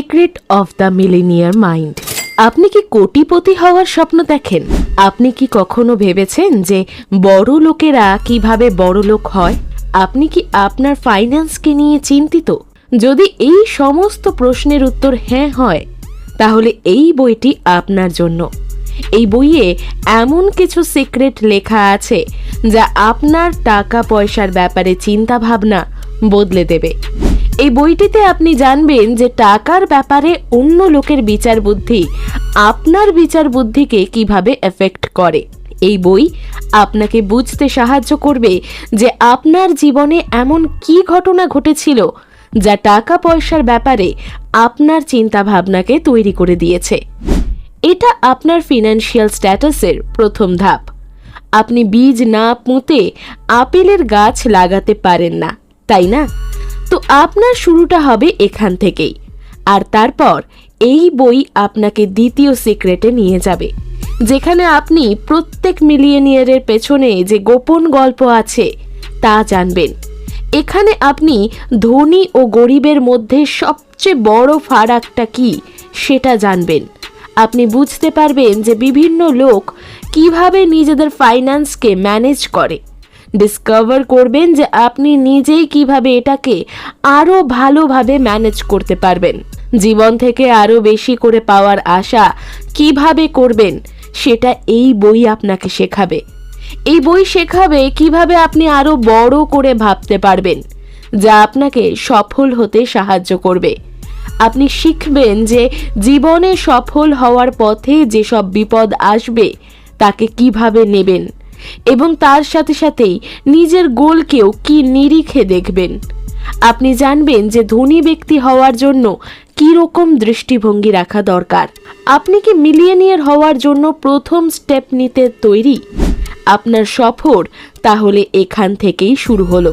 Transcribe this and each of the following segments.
Secret of the millionaire mind. আপনি কি কোটিপতি হওয়ার স্বপ্ন দেখেন? আপনি কি কখনো ভেবেছেন যে বড় লোকেরা কীভাবে বড় লোক হয়? আপনি কি আপনার ফাইন্যান্সকে নিয়ে চিন্তিত? যদি এই সমস্ত প্রশ্নের উত্তর হ্যাঁ হয়, তাহলে এই বইটি আপনার জন্য। এই বইয়ে এমন কিছু সিক্রেট লেখা আছে যা আপনার টাকা পয়সার ব্যাপারে চিন্তা ভাবনা বদলে দেবে। এই বইটিতে আপনি জানবেন যে টাকার ব্যাপারে অন্য লোকের বিচার বুদ্ধি আপনার বিচার বুদ্ধিকে কীভাবে এফেক্ট করে। এই বই আপনাকে বুঝতে সাহায্য করবে যে আপনার জীবনে এমন কি ঘটনা ঘটেছিল যা টাকা পয়সার ব্যাপারে আপনার চিন্তা ভাবনাকে তৈরি করে দিয়েছে। এটা আপনার ফিনান্সিয়াল স্ট্যাটাসের প্রথম ধাপ। আপনি বীজ না পুঁতে আপেলের গাছ লাগাতে পারেন না, তাই না? তো আপনার শুরুটা হবে এখান থেকেই। আর তারপর এই বই আপনাকে দ্বিতীয় সিক্রেটে নিয়ে যাবে, যেখানে আপনি প্রত্যেক মিলিয়নিয়ারের পেছনে যে গোপন গল্প আছে তা জানবেন। এখানে আপনি ধনী ও গরিবের মধ্যে সবচেয়ে বড় ফারাকটা কি সেটা জানবেন। আপনি বুঝতে পারবেন যে বিভিন্ন লোক কীভাবে নিজেদের ফাইন্যান্সকে ম্যানেজ করে। ডিসকভার করবেন যে আপনি নিজেই কীভাবে এটাকে আরও ভালোভাবে ম্যানেজ করতে পারবেন। জীবন থেকে আরও বেশি করে পাওয়ার আশা কীভাবে করবেন, সেটা এই বই আপনাকে শেখাবে। এই বই শেখাবে কীভাবে আপনি আরও বড় করে ভাবতে পারবেন, যা আপনাকে সফল হতে সাহায্য করবে। আপনি শিখবেন যে জীবনে সফল হওয়ার পথে যেসব বিপদ আসবে, তাকে কীভাবে নেবেন। এবং তার সাথে সাথেই নিজের গোলকেও কি নিরিখে দেখবেন। আপনি জানবেন যে ধনী ব্যক্তি হওয়ার জন্য কী রকম দৃষ্টিভঙ্গি রাখা দরকার। আপনি কি মিলিয়নিয়ার হওয়ার জন্য প্রথম স্টেপ নিতে তৈরি? আপনার সফর তাহলে এখান থেকেই শুরু হলো।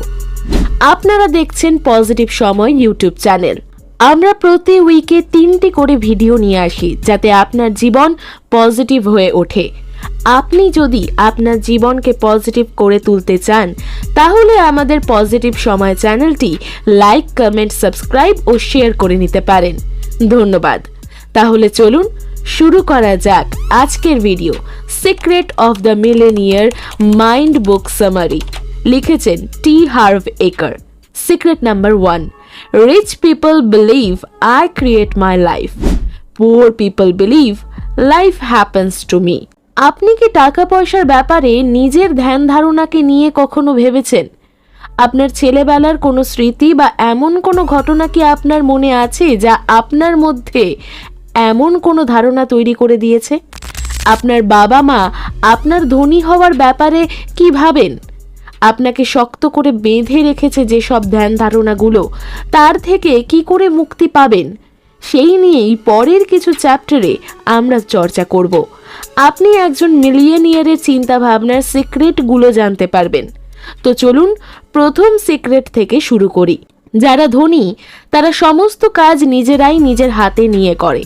আপনারা দেখছেন পজিটিভ সময় ইউটিউব চ্যানেল। আমরা প্রতি উইকে তিনটি করে ভিডিও নিয়ে আসি, যাতে আপনার জীবন পজিটিভ হয়ে ওঠে। আপনি যদি আপনার জীবনকে পজিটিভ করে তুলতে চান, তাহলে আমাদের পজিটিভ সময় চ্যানেলটি লাইক কমেন্ট সাবস্ক্রাইব ও শেয়ার করে নিতে পারেন। ধন্যবাদ। তাহলে চলুন শুরু করা যাক আজকের video secret of the millionaire mind book summary লিখেছেন T Harv Eker secret number one rich people believe I create my life poor people believe life happens to me আপনি কি টাকা পয়সার ব্যাপারে নিজের ধ্যান ধারণাকে নিয়ে কখনো ভেবেছেন? আপনার ছেলেবেলার কোনো স্মৃতি বা এমন কোনো ঘটনা কি আপনার মনে আছে যা আপনার মধ্যে এমন কোনো ধারণা তৈরি করে দিয়েছে? আপনার বাবা মা আপনার ধনী হওয়ার ব্যাপারে কি ভাবেন? আপনাকে শক্ত করে বেঁধে রেখেছে যেসব ধ্যান ধারণাগুলো, তার থেকে কি করে মুক্তি পাবেন? সেই নিয়েই পরের কিছু চ্যাপ্টারে আমরা চর্চা করব। আপনি একজন মিলিয়নিয়ারের চিন্তা ভাবনার সিক্রেটগুলো জানতে পারবেন। তো চলুন প্রথম সিক্রেট থেকে শুরু করি। যারা ধনী, তারা সমস্ত কাজ নিজেরাই নিজের হাতে নিয়ে করে।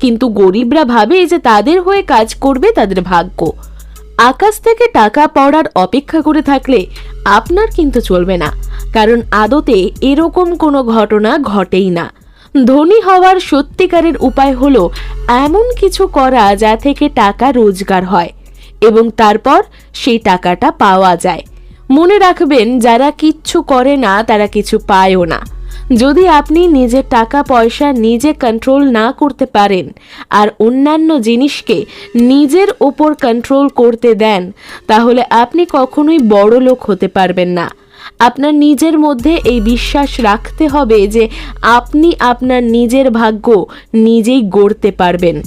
কিন্তু গরিবরা ভাবে যে তাদের হয়ে কাজ করবে তাদের ভাগ্য। আকাশ থেকে টাকা পড়ার অপেক্ষা করে থাকলে আপনার কিন্তু চলবে না। কারণ আদতে এরকম কোনো ঘটনা ঘটেই না। ধনী হওয়ার সত্যিকারের উপায় হলো এমন কিছু করা যা থেকে টাকা রোজগার হয় এবং তারপর সেই টাকাটা পাওয়া যায়। মনে রাখবেন, যারা কিচ্ছু করে না, তারা কিছু পায়ও না। যদি আপনি নিজের টাকা, পয়সা নিজে কন্ট্রোল না করতে পারেন আর অন্যান্য জিনিসকে নিজের ওপর কন্ট্রোল করতে দেন, তাহলে আপনি কখনোই বড় লোক হতে পারবেন না। আপনার নিজের মধ্যে এই বিশ্বাস রাখতে হবে যে আপনি আপনার নিজের ভাগ্য নিজেই গড়তে পারবেন।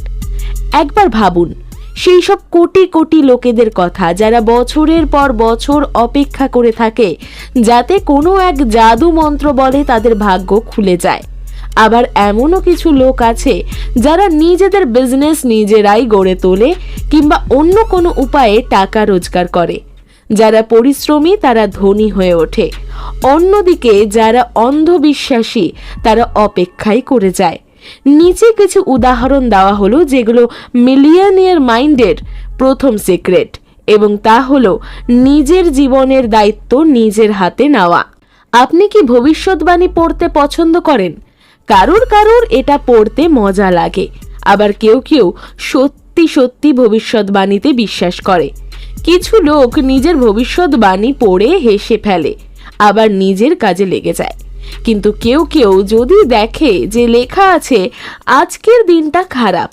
একবার ভাবুন, সেই সব কোটি কোটি লোকেদের কথা যারা বছরের পর বছর অপেক্ষা করে থাকে, যাতে কোনো এক জাদু মন্ত্র বলে তাদের ভাগ্য খুলে যায়। আবার এমনও কিছু লোক আছে যারা নিজেদের বিজনেস নিজেরাই গড়ে তোলে কিংবা অন্য কোনো উপায়ে টাকা রোজগার করে। যারা পরিশ্রমী, তারা ধনী হয়ে ওঠে। অন্যদিকে যারা অন্ধবিশ্বাসী, তারা অপেক্ষাই করে যায়। নিচে কিছু উদাহরণ দেওয়া হলো যেগুলো মিলিয়নিয়ার মাইন্ডের প্রথম সিক্রেট এবং তা হলো নিজের জীবনের দায়িত্ব নিজের হাতে নেওয়া। আপনি কি ভবিষ্যৎবাণী পড়তে পছন্দ করেন? কারোর কারোর এটা পড়তে মজা লাগে। আবার কেউ কেউ সত্যি সত্যি ভবিষ্যৎবাণীতে বিশ্বাস করে। কিছু লোক নিজের ভবিষ্যৎবাণী পড়ে হেসে ফেলে, আবার নিজের কাজে লেগে যায়। কিন্তু কেউ কেউ যদি দেখে যে লেখা আছে, আজকের দিনটা খারাপ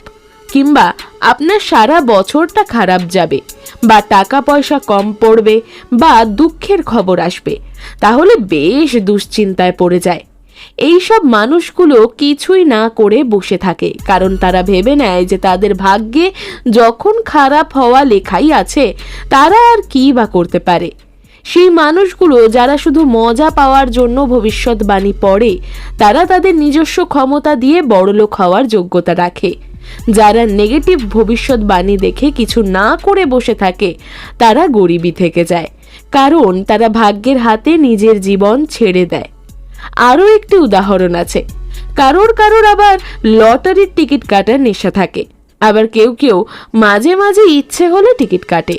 কিংবা আপনার সারা বছরটা খারাপ যাবে বা টাকা পয়সা কম পড়বে বা দুঃখের খবর আসবে তাহলে বেশ দুশ্চিন্তায় পড়ে যায়। এইসব মানুষগুলো কিছুই না করে বসে থাকে, কারণ তারা ভেবে নেয় যে তাদের ভাগ্যে যখন খারাপ হওয়া লেখাই আছে, তারা আর কী বা করতে পারে। সেই মানুষগুলো যারা শুধু মজা পাওয়ার জন্য ভবিষ্যৎবাণী পড়ে, তারা তাদের নিজস্ব ক্ষমতা দিয়ে বড়লোক হওয়ার যোগ্যতা রাখে। যারা নেগেটিভ ভবিষ্যৎবাণী দেখে কিছু না করে বসে থাকে, তারা গরিবই থেকে যায়, কারণ তারা ভাগ্যের হাতে নিজের জীবন ছেড়ে দেয়। আরও একটি উদাহরণ আছে। কারোর কারোর আবার লটারির টিকিট কাটার নেশা থাকে। আবার কেউ কেউ মাঝে মাঝে ইচ্ছে হলে টিকিট কাটে।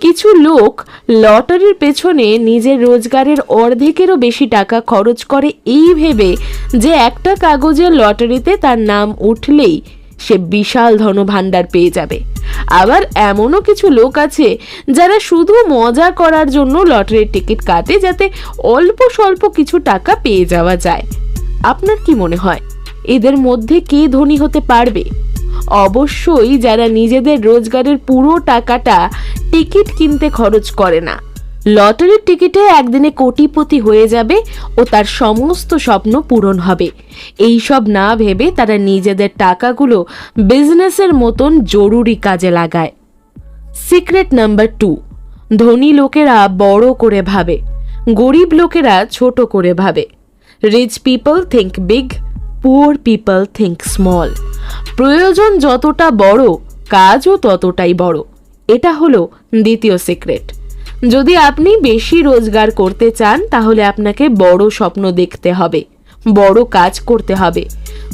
কিছু লোক লটারির পেছনে নিজের রোজগারের অর্ধেকেরও বেশি টাকা খরচ করে এই ভেবে যে একটা কাগজের লটারিতে তার নাম উঠলেই সে বিশাল ধনভাণ্ডার পেয়ে যাবে। আবার এমনও কিছু লোক আছে যারা শুধু মজা করার জন্য লটারির টিকিট কাটে যাতে অল্প স্বল্প কিছু টাকা পেয়ে যাওয়া যায়। আপনার কি মনে হয়, এদের মধ্যে কে ধনী হতে পারবে? অবশ্যই যারা নিজেদের রোজগারের পুরো টাকাটা টিকিট কিনতে খরচ করে না। লটারির টিকিটে একদিনে কোটিপতি হয়ে যাবে ও তার সমস্ত স্বপ্ন পূরণ হবে। এই সব না ভেবে তারা নিজেদের টাকাগুলো বিজনেসের মতন জরুরি কাজে লাগায়। সিক্রেট নাম্বার টু, ধনী লোকেরা বড় করে ভাবে, গরিব লোকেরা ছোট করে ভাবে। Rich people think big poor people think small প্রয়োজন যতটা বড়, কাজও ততটাই বড়। এটা হলো দ্বিতীয় সিক্রেট। যদি আপনি বেশি রোজগার করতে চান, তাহলে আপনাকে বড় স্বপ্ন দেখতে হবে, বড় কাজ করতে হবে।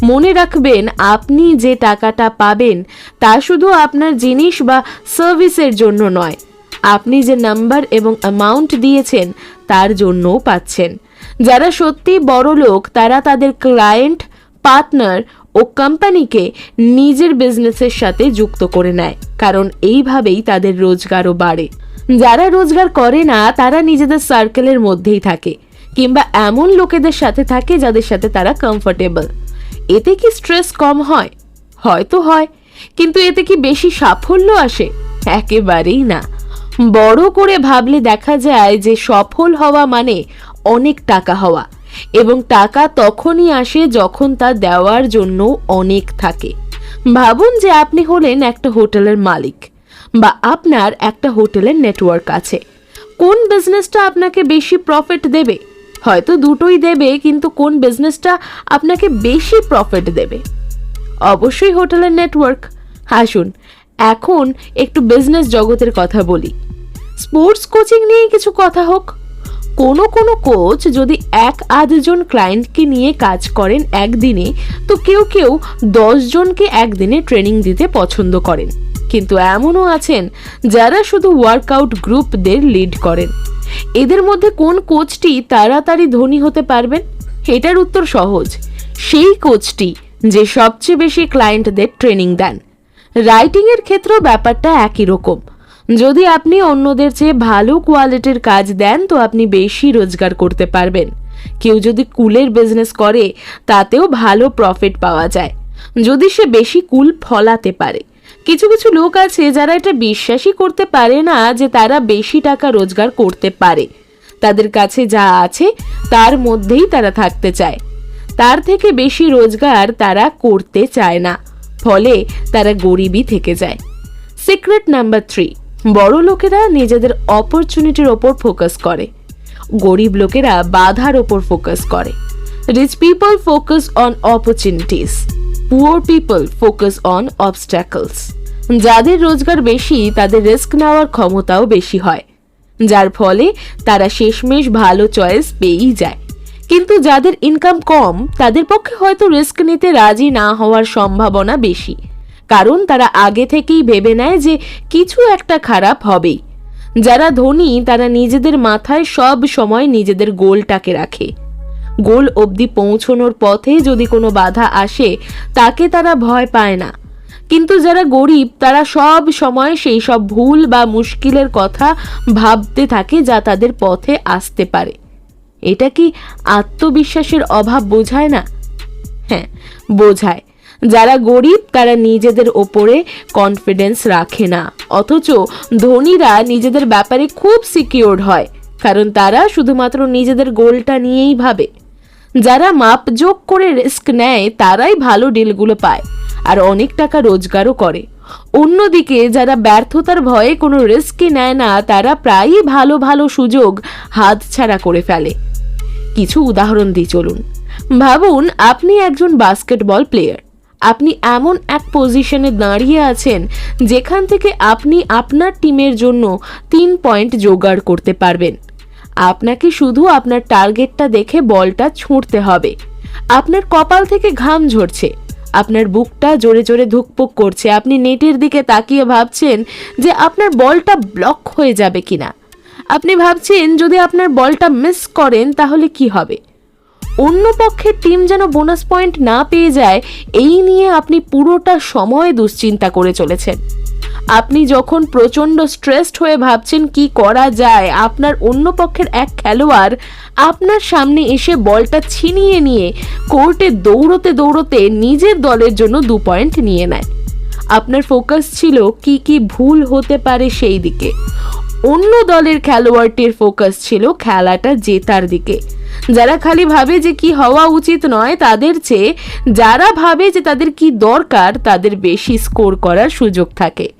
মনে রাখবেন, আপনি যে টাকাটা পাবেন, তা শুধু আপনার জিনিস বা সার্ভিসের জন্য নয়। আপনি যে নাম্বার এবং অ্যামাউন্ট দিয়েছেন, তার জন্যও পাচ্ছেন। যারা সত্যি বড় লোক, তারা তাদের ক্লায়েন্ট পার্টনার ও কোম্পানিকে নিজের বিজনেসের সাথে যুক্ত করে নেয়, কারণ এইভাবেই তাদের রোজগারও বাড়ে। যারা রোজগার করে না, তারা নিজেদের সার্কেলের মধ্যেই থাকে কিংবা এমন লোকেদের সাথে থাকে যাদের সাথে তারা কমফোর্টেবল এতে কি স্ট্রেস কম হয়? হয়তো হয়, কিন্তু এতে কি বেশি সাফল্য আসে? একেবারেই না। বড় করে ভাবলে দেখা যায় যে সফল হওয়া মানে অনেক টাকা হওয়া এবং টাকা তখনই আসে যখন তা দেওয়ার জন্য অনেক থাকে। ভাবুন যে আপনি হলেন একটা হোটেলের মালিক। বা আপনার একটা হোটেলের নেটওয়ার্ক আছে। কোন বিজনেসটা আপনাকে বেশি প্রফিট দেবে? হয়তো দুটোই দেবে, কিন্তু কোন বিজনেসটা আপনাকে বেশি প্রফিট দেবে? অবশ্যই হোটেলের নেটওয়ার্ক। আসুন, এখন একটু বিজনেস জগতের কথা বলি। স্পোর্টস কোচিং নিয়ে কিছু কথা হোক। কোনো কোনো কোচ যদি এক আধজন ক্লায়েন্টকে নিয়ে কাজ করেন একদিনে, তো কেউ কেউ জনকে একদিনে ট্রেনিং দিতে পছন্দ করেন। কিন্তু এমনও আছেন যারা শুধু ওয়ার্কআউট গ্রুপদের লিড করেন। এদের মধ্যে কোন কোচটি তাড়াতাড়ি ধনী হতে পারবেন? এটার উত্তর সহজ। সেই কোচটি যে সবচেয়ে বেশি ক্লায়েন্টদের ট্রেনিং দেন। রাইটিংয়ের ক্ষেত্রেও ব্যাপারটা একই রকম। যদি আপনি অন্যদের চেয়ে ভালো কোয়ালিটির কাজ দেন, তো আপনি বেশি রোজগার করতে পারবেন। কেউ যদি কুলের বিজনেস করে, তাতেও ভালো প্রফিট পাওয়া যায়। যদি সে বেশি কুল ফলাতে পারে। কিছু কিছু লোক আছে যারা এটা বিশ্বাসই করতে পারে না যে তারা বেশি টাকা রোজগার করতে পারে। তাদের কাছে যা আছে, তার মধ্যেই তারা থাকতে চায়। তার থেকে বেশি রোজগার তারা করতে চায় না। ফলে তারা গরিবই থেকে যায়। সিক্রেট নাম্বার থ্রি, বড় লোকেরা নিজেদের অপরচুনিটির ওপর ফোকাস করে। গরিব লোকেরা বাধার ওপর ফোকাস করে। Rich people focus on opportunities poor people focus on obstacles যাদের রোজগার বেশি, তাদের রিস্ক নেওয়ার ক্ষমতাও বেশি হয়। যার ফলে তারা শেষমেশ ভালো চয়েস পেয়েই যায়। কিন্তু যাদের ইনকাম কম, তাদের পক্ষে হয়তো রিস্ক নিতে রাজি না হওয়ার সম্ভাবনা বেশি। কারণ তারা আগে থেকেই ভেবে নেয় যে কিছু একটা খারাপ হবেই। যারা ধনী, তারা নিজেদের মাথায় সব সময় নিজেদের গোলটাকে রাখে। গোল অবধি পৌঁছনোর পথে যদি কোনো বাধা আসে, তাকে তারা ভয় পায় না। কিন্তু যারা গরিব, তারা সব সময় সেই সব ভুল বা মুশকিলের কথা ভাবতে থাকে যা তাদের পথে আসতে পারে। এটা কি আত্মবিশ্বাসের অভাব বোঝায় না? হ্যাঁ বোঝায়। যারা গরিব, তারা নিজেদের ওপরে কনফিডেন্স রাখে না। অথচ ধনীরা নিজেদের ব্যাপারে খুব সিকিওর্ড হয়, কারণ তারা শুধুমাত্র নিজেদের গোলটা নিয়েই ভাবে। যারা মাপজোক করে রিস্ক নেয়, তারাই ভালো ডিলগুলো পায়। আর অনেক টাকা রোজগারও করে। অন্যদিকে যারা ব্যর্থতার ভয়ে কোনো রিস্কই নেয় না, তারা প্রায়ই ভালো ভালো সুযোগ হাতছাড়া করে ফেলে। কিছু উদাহরণ দিই চলুন। ভাবুন, আপনি একজন বাস্কেটবল প্লেয়ার আপনি এমন এক পজিশনে দাঁড়িয়ে আছেন, যেখান থেকে আপনি আপনার টিমের জন্য তিন পয়েন্ট জোগাড় করতে পারবেন। আপনাকে শুধু আপনার টার্গেটটা দেখে বলটা ছুঁড়তে হবে। আপনার কপাল থেকে ঘাম ঝরছে। আপনার বুকটা জোরে জোরে ধুকপুক করছে। আপনি নেটের দিকে তাকিয়ে ভাবছেন যে আপনার বলটা ব্লক হয়ে যাবে কিনা। আপনি ভাবছেন যদি আপনার বলটা মিস করেন তাহলে কি হবে? অন্য পক্ষের টিম যেন বোনাস পয়েন্ট না পেয়ে যায়, এই নিয়ে আপনি পুরোটা সময় দুশ্চিন্তা করে চলেছেন। আপনি যখন প্রচণ্ড স্ট্রেসড হয়ে ভাবছেন কি করা যায়, আপনার অন্য পক্ষের এক খেলোয়াড় আপনার সামনে এসে বলটা ছিনিয়ে নিয়ে কোর্টে দৌড়তে দৌড়তে নিজের দলের জন্য দু পয়েন্ট নিয়ে নেয়। আপনার ফোকাস ছিল কি কি ভুল হতে পারে সেই দিকে। অন্য দলের খেলোয়াড়টির ফোকাস ছিল খেলাটা জেতার দিকে। যারা খালি ভাবে যে কি হওয়া উচিত নয়, তাদের চেয়ে যারা ভাবে যে তাদের কি দরকার, তাদের বেশি স্কোর করার সুযোগ থাকে।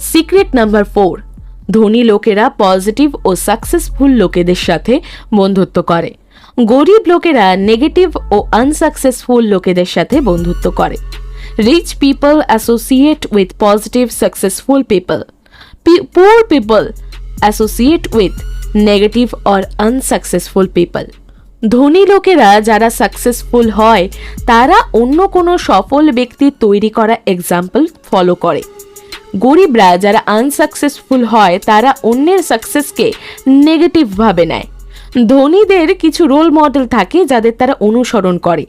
সিক্রেট নাম্বার ফোর, ধনী লোকেরা পজিটিভ ও সাকসেসফুল লোকেদের সাথে বন্ধুত্ব করে। গরিব লোকেরা নেগেটিভ ও আনসাকসেসফুল লোকেদের সাথে বন্ধুত্ব করে। Rich people associate with positive successful people. Poor people associate with negative or unsuccessful people ধনী লোকেরা যারা সাকসেসফুল হয়, তারা অন্য কোনো সফল ব্যক্তির তৈরি করা এক্সাম্পল ফলো করে। গরিবরা যারা আনসাকসেসফুল হয়, তারা অন্যের সাকসেসকে নেগেটিভভাবে নেয়। ধনীদের কিছু রোল মডেল থাকে যাদের তারা অনুসরণ করে।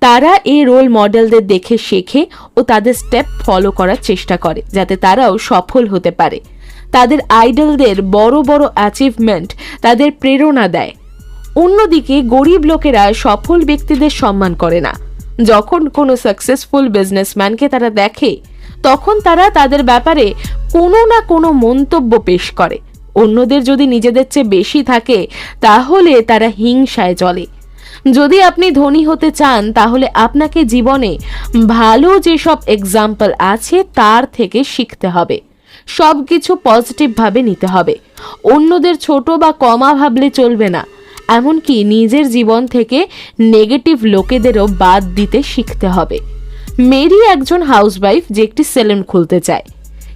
তারা এই রোল মডেলদের দেখে, শেখে ও তাদের স্টেপ ফলো করার চেষ্টা করে, যাতে তারাও সফল হতে পারে। তাদের আইডলদের বড় বড় অ্যাচিভমেন্ট তাদের প্রেরণা দেয়। অন্যদিকে গরিব লোকেরা সফল ব্যক্তিদের সম্মান করে না। যখন কোনো সাকসেসফুল বিজনেসম্যানকে তারা দেখে, তখন তারা তাদের ব্যাপারে কোনো না কোনো মন্তব্য পেশ করে। অন্যদের যদি নিজেদের চেয়ে বেশি থাকে, তাহলে তারা হিংসায় চলে যদি আপনি ধনী হতে চান, তাহলে আপনাকে জীবনে ভালো যেসব এক্সাম্পল আছে, তার থেকে শিখতে হবে। সব কিছু পজিটিভভাবে নিতে হবে। অন্যদের ছোট বা কমা ভাবলে চলবে না। এমনকি নিজের জীবন থেকে নেগেটিভ লোকেদেরও বাদ দিতে শিখতে হবে। মেরি একজন হাউসওয়াইফ যে একটি সেলুন খুলতে চায়।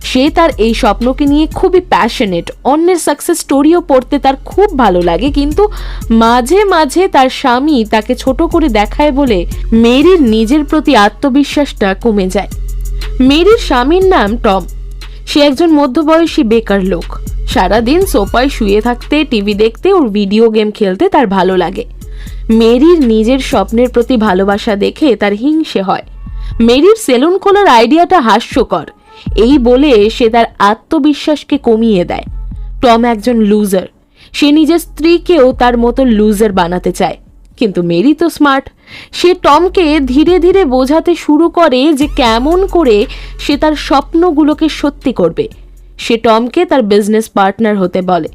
সে তার এই স্বপ্নকে নিয়ে খুবই প্যাশনেট অন্যের সাকসেস স্টোরিও পড়তে তার খুব ভালো লাগে, কিন্তু মাঝে মাঝে তার স্বামী তাকে ছোট করে দেখায় বলে মেরির নিজের প্রতি আত্মবিশ্বাসটা কমে যায়। মেরির স্বামীর নাম টম। সে একজন মধ্যবয়সী বেকার লোক। সারাদিন সোফায় শুয়ে থাকতে, টিভি দেখতে, ওর ভিডিও গেম খেলতে তার ভালো লাগে। মেরির নিজের স্বপ্নের প্রতি ভালোবাসা দেখে তার হিংসে হয়। মেরির সেলুন খোলার আইডিয়াটা হাস্যকর। এই বলে সে তার আত্মবিশ্বাসকে কমিয়ে দেয়। টম একজন লুজার। সে নিজের স্ত্রীকেও তার মতো লুজার বানাতে চায়। কিন্তু মেরি তো স্মার্ট। সে টমকে ধীরে ধীরে বোঝাতে শুরু করে যে কেমন করে সে তার স্বপ্নগুলোকে সত্যি করবে। সে টমকে তার বিজনেস পার্টনার হতে বলে।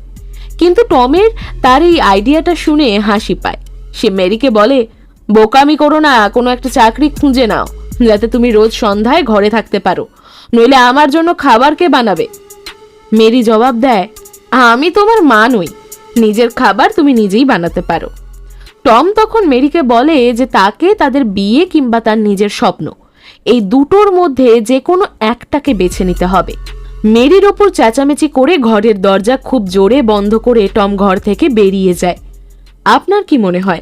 কিন্তু টমের তার এই আইডিয়াটা শুনে হাসি পায়। সে মেরিকে বলে, বোকামি করো না, কোনো একটা চাকরি খুঁজে নাও, যাতে তুমি রোজ সন্ধ্যায় ঘরে থাকতে পারো, নইলে আমার জন্য খাবার কে বানাবে? মেরি জবাব দেয়, আমি তোমার মা নই, নিজের খাবার তুমি নিজেই বানাতে পারো। টম তখন মেরিকে বলে যে তাকে তাদের বিয়ে কিংবা তার নিজের স্বপ্ন। এই দুটোর মধ্যে যে কোনো একটাকে বেছে নিতে হবে। মেরির ওপর চেঁচামেচি করে ঘরের দরজা খুব জোরে বন্ধ করে টম ঘর থেকে বেরিয়ে যায়। আপনার কি মনে হয়?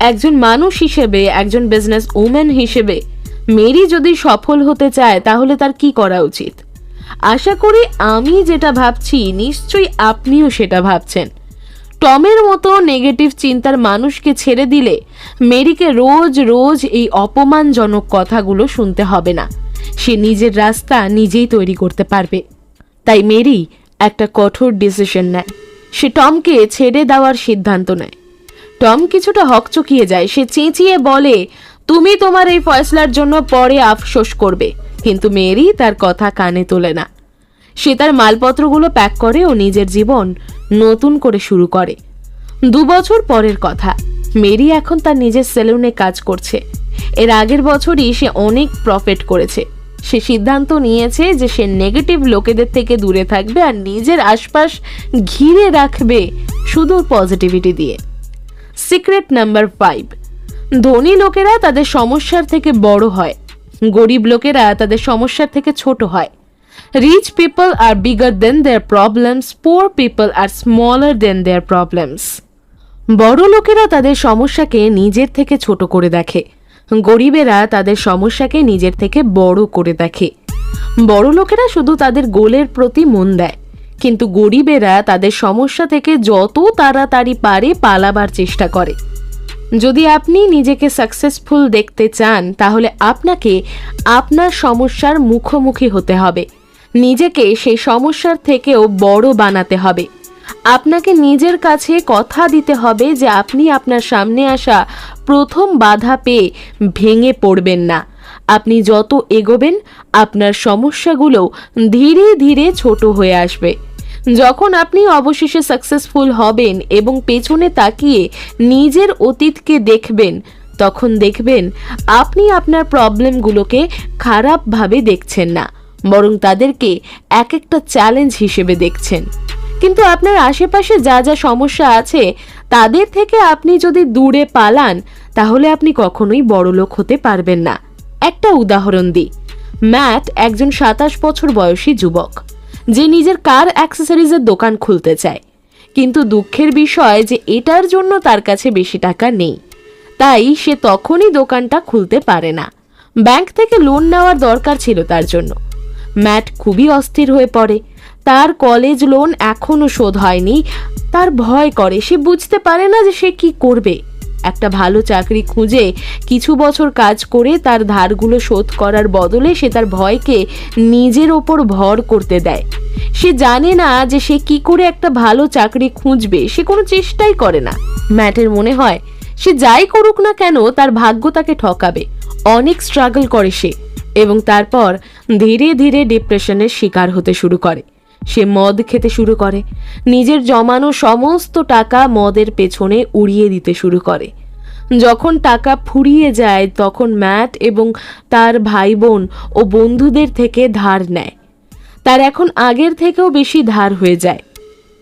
একজন মানুষ হিসেবে, একজন বিজনেস ওম্যান হিসেবে মেরি যদি সফল হতে চায়, তাহলে তার কি করা উচিত? আশা করি আমি যেটা ভাবছি, নিশ্চয়ই আপনিও সেটা ভাবছেন। টমের মতো নেগেটিভ চিন্তার মানুষকে ছেড়ে দিলে মেরিকে রোজ রোজ এই অপমানজনক কথাগুলো শুনতে হবে না। সে নিজের রাস্তা নিজেই তৈরি করতে পারবে। তাই মেরি একটা কঠোর ডিসিশন নেয়। সে টমকে ছেড়ে দেওয়ার সিদ্ধান্ত নেয়। টম কিছুটা হকচকিয়ে যায়। সে চেঁচিয়ে বলে, তুমি তোমার এই ফয়সলার জন্য পরে আফসোস করবে। কিন্তু মেরি তার কথা কানে তোলে না। সে তার মালপত্রগুলো প্যাক করে ও নিজের জীবন নতুন করে শুরু করে। দু বছর পরের কথা, মেরি এখন তার নিজের সেলুনে কাজ করছে। এর আগের বছরই সে অনেক প্রফিট করেছে। সে সিদ্ধান্ত নিয়েছে যে সে নেগেটিভ লোকেদের থেকে দূরে থাকবে আর নিজের আশপাশ ঘিরে রাখবে শুধু পজিটিভিটি দিয়ে। সিক্রেট নাম্বার ফাইভ ধনী লোকেরা তাদের সমস্যার থেকে বড় হয়। গরিব লোকেরা তাদের সমস্যার থেকে ছোট হয়। Rich people are bigger than their problems poor people are smaller than their problems বড় লোকেরা তাদের সমস্যাকে নিজের থেকে ছোট করে দেখে। গরিবেরা তাদের সমস্যাকে নিজের থেকে বড় করে দেখে। বড় লোকেরা শুধু তাদের গোলের প্রতি মন দেয়, কিন্তু গরিবেরা তাদের সমস্যা থেকে যত তাড়াতাড়ি পারে পালাবার চেষ্টা করে। যদি আপনি নিজেকে সাকসেসফুল দেখতে চান, তাহলে আপনাকে আপনার সমস্যার মুখোমুখি হতে হবে। নিজেকে সেই সমস্যার থেকেও বড় বানাতে হবে। আপনাকে নিজের কাছে কথা দিতে হবে যে আপনি আপনার সামনে আসা প্রথম বাধা পেয়ে ভেঙে পড়বেন না। আপনি যত এগোবেন, আপনার সমস্যাগুলো ধীরে ধীরে ছোট হয়ে আসবে। যখন আপনি অবশেষে সাকসেসফুল হবেন এবং পেছনে তাকিয়ে নিজের অতীতকে দেখবেন, তখন দেখবেন আপনি আপনার প্রবলেমগুলোকে খারাপভাবে দেখছেন না। বরং তাদেরকে এক একটা চ্যালেঞ্জ হিসেবে দেখছেন। কিন্তু আপনার আশেপাশে যা যা সমস্যা আছে, তাদের থেকে আপনি যদি দূরে পালান, তাহলে আপনি কখনোই বড়লোক হতে পারবেন না। একটা উদাহরণ দিই। ম্যাট একজন সাতাশ বছর বয়সী যুবক। যে নিজের কার অ্যাক্সেসরিজের দোকান খুলতে চায়। কিন্তু দুঃখের বিষয় যে এটার জন্য তার কাছে বেশি টাকা নেই। তাই সে তখনই দোকানটা খুলতে পারে না। ব্যাংক থেকে লোন নেওয়ার দরকার ছিল তার জন্য। ম্যাট খুবই অস্থির হয়ে পড়ে। তার কলেজ লোন এখনও শোধ হয়নি। তার ভয় করে, সে বুঝতে পারে না যে সে কি করবে। একটা ভালো চাকরি খুঁজে কিছু বছর কাজ করে তার ধারগুলো শোধ করার বদলে সে তার ভয়কে নিজের ওপর ভর করতে দেয়। সে জানে না যে সে কি করে একটা ভালো চাকরি খুঁজবে, সে কোনো চেষ্টাই করে না। ম্যাটের মনে হয়, সে যাই করুক না কেন তার ভাগ্য তাকে ঠকাবে। অনেক স্ট্রাগল করে সে। এবং তারপর ধীরে ধীরে ডিপ্রেশনের শিকার হতে শুরু করে। সে মদ খেতে শুরু করে। নিজের জমানো সমস্ত টাকা মদের পেছনে উড়িয়ে দিতে শুরু করে। যখন টাকা ফুরিয়ে যায়, তখন ম্যাট এবং তার ভাই বোন ও বন্ধুদের থেকে ধার নেয়। তার এখন আগের থেকেও বেশি ধার হয়ে যায়।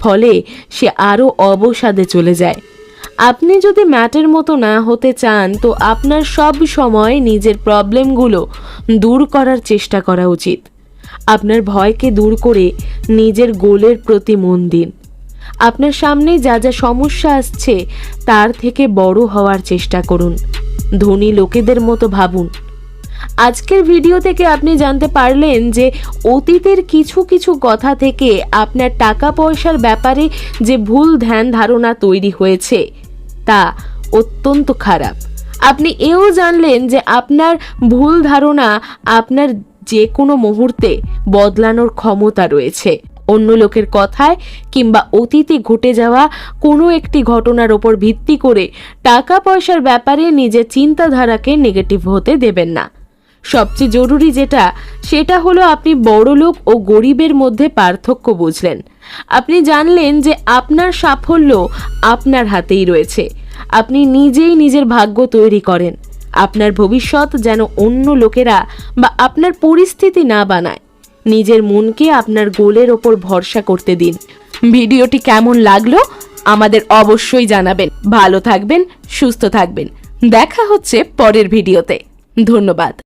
ফলে সে আরও অবসাদে চলে যায়। আপনি যদি ম্যাটের মতো না হতে চান, তো আপনার সব সময় নিজের প্রবলেমগুলো দূর করার চেষ্টা করা উচিত। আপনার ভয়কে দূর করে নিজের গোলের প্রতি মন দিন। আপনার সামনে যা যা সমস্যা আসছে, তার থেকে বড় হওয়ার চেষ্টা করুন। ধনী লোকেদের মতো ভাবুন। আজকের ভিডিও থেকে আপনি জানতে পারলেন যে, অতীতের কিছু কিছু কথা থেকে আপনার টাকা পয়সার ব্যাপারে যে ভুল ধ্যান ধারণা তৈরি হয়েছে তা অত্যন্ত খারাপ। আপনি এও জানলেন যে আপনার ভুল ধারণা আপনার যে কোনো মুহূর্তে বদলানোর ক্ষমতা রয়েছে। অন্য লোকের কথায় কিংবা অতীতে ঘটে যাওয়া কোনো একটি ঘটনার ওপর ভিত্তি করে টাকা পয়সার ব্যাপারে নিজের চিন্তাধারাকে নেগেটিভ হতে দেবেন না। সবচেয়ে জরুরি যেটা, সেটা হলো আপনি বড়লোক ও গরিবের মধ্যে পার্থক্য বুঝলেন। আপনি জানলেন যে আপনার সাফল্য আপনার হাতেই রয়েছে। আপনি নিজেই নিজের ভাগ্য তৈরি করেন। আপনার ভবিষ্যৎ যেন অন্য লোকেরা বা আপনার পরিস্থিতি না বানায়। নিজের মনকে আপনার গোলের ওপর ভরসা করতে দিন। ভিডিওটি কেমন লাগল আমাদের অবশ্যই জানাবেন। ভালো থাকবেন, সুস্থ থাকবেন। দেখা হচ্ছে পরের ভিডিওতে। ধন্যবাদ।